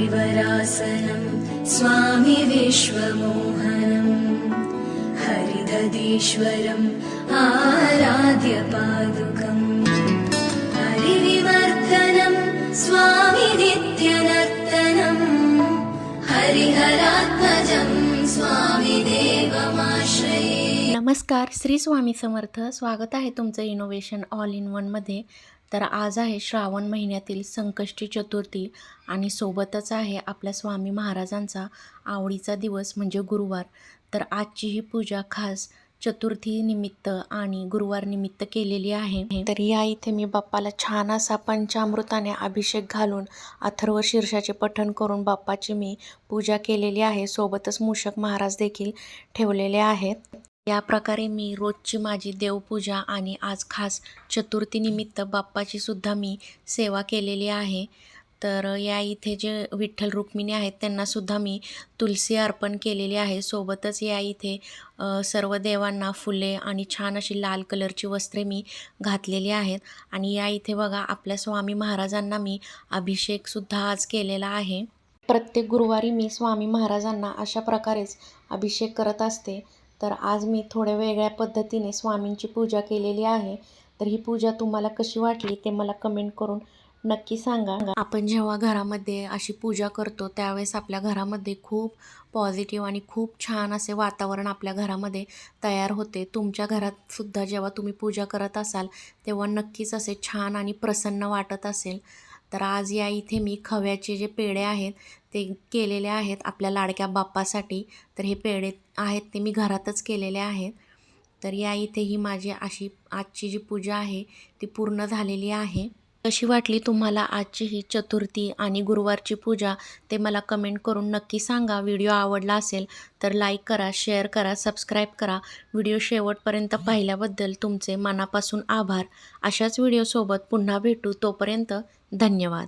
हरिवरासनं स्वामि विश्वमोहनम् हरिदधीश्वरम् आराध्य पादुकम् हरिविवर्धनं स्वामि नित्यनर्तनम् हरिहरात्मजं स्वामि देवमाश्रये। नमस्कार श्री स्वामी समर्थ. स्वागत आहे तुमचं इनोव्हेशन ऑल इन वनमध्ये तर आज आहे श्रावण महिन्यातील संकष्टी चतुर्थी आणि सोबतच आहे आपल्या स्वामी महाराजांचा आवडीचा दिवस म्हणजे गुरुवार. तर आजची ही पूजा खास चतुर्थी निमित्त आणि गुरुवार निमित्त केलेली आहे. तर या इथे मी बाप्पाला छान असा पंचामृताने अभिषेक घालून अथर्व शीर्षाचे पठण करून बाप्पाची मी पूजा केलेली आहे. सोबतच मूषक महाराज देखील ठेवलेले आहेत. या प्रकारे मी रोजची माझी देवपूजा आणि आज खास चतुर्थीनिमित्त बाप्पाची सुद्धा मी सेवा केलेली आहे. तर या इथे जे विठ्ठल रुक्मिणी आहेत त्यांनासुद्धा मी तुलसी अर्पण केलेली आहे. सोबतच या इथे सर्व देवांना फुले आणि छान अशी लाल कलरची वस्त्रे मी घातलेली आहेत. आणि या इथे बघा आपल्या स्वामी महाराजांना मी अभिषेकसुद्धा आज केलेला आहे. प्रत्येक गुरुवारी मी स्वामी महाराजांना अशा प्रकारेच अभिषेक करत असते. तर आज मी थोड्या वेगळ्या पद्धतीने स्वामींची पूजा केलेली आहे. तर ही पूजा तुम्हाला कशी वाटली ते मला कमेंट करून नक्की सांगा. आपण जेव्हा घरामध्ये अशी पूजा करतो त्यावेळेस आपल्या घरामध्ये खूप पॉझिटिव्ह आणि खूप छान असे वातावरण आपल्या घरामध्ये तयार होते. तुमच्या घरात सुद्धा जेव्हा तुम्ही पूजा करत असाल तेव्हा नक्कीच असे छान आणि प्रसन्न वाटत असेल. तर आज या इथे मी खव्याचे जे पेढे आहेत ते केलेले आहेत आपल्या लाडक्या बाप्पासाठी. तर हे पेढे आहेत ते मी घरातच केलेले आहेत. तर या इथे ही माझी अशी आजची जी पूजा आहे ती पूर्ण झालेली आहे. कशी वाटली तुम्हाला आजची ही चतुर्थी आणि गुरुवारची पूजा ते मला कमेंट करून नक्की सांगा. व्हिडिओ आवडला असेल तर लाईक करा शेअर करा सबस्क्राईब करा. व्हिडिओ शेवटपर्यंत पाहिल्याबद्दल तुमचे मनापासून आभार. अशाच व्हिडिओसोबत पुन्हा भेटू. तोपर्यंत धन्यवाद.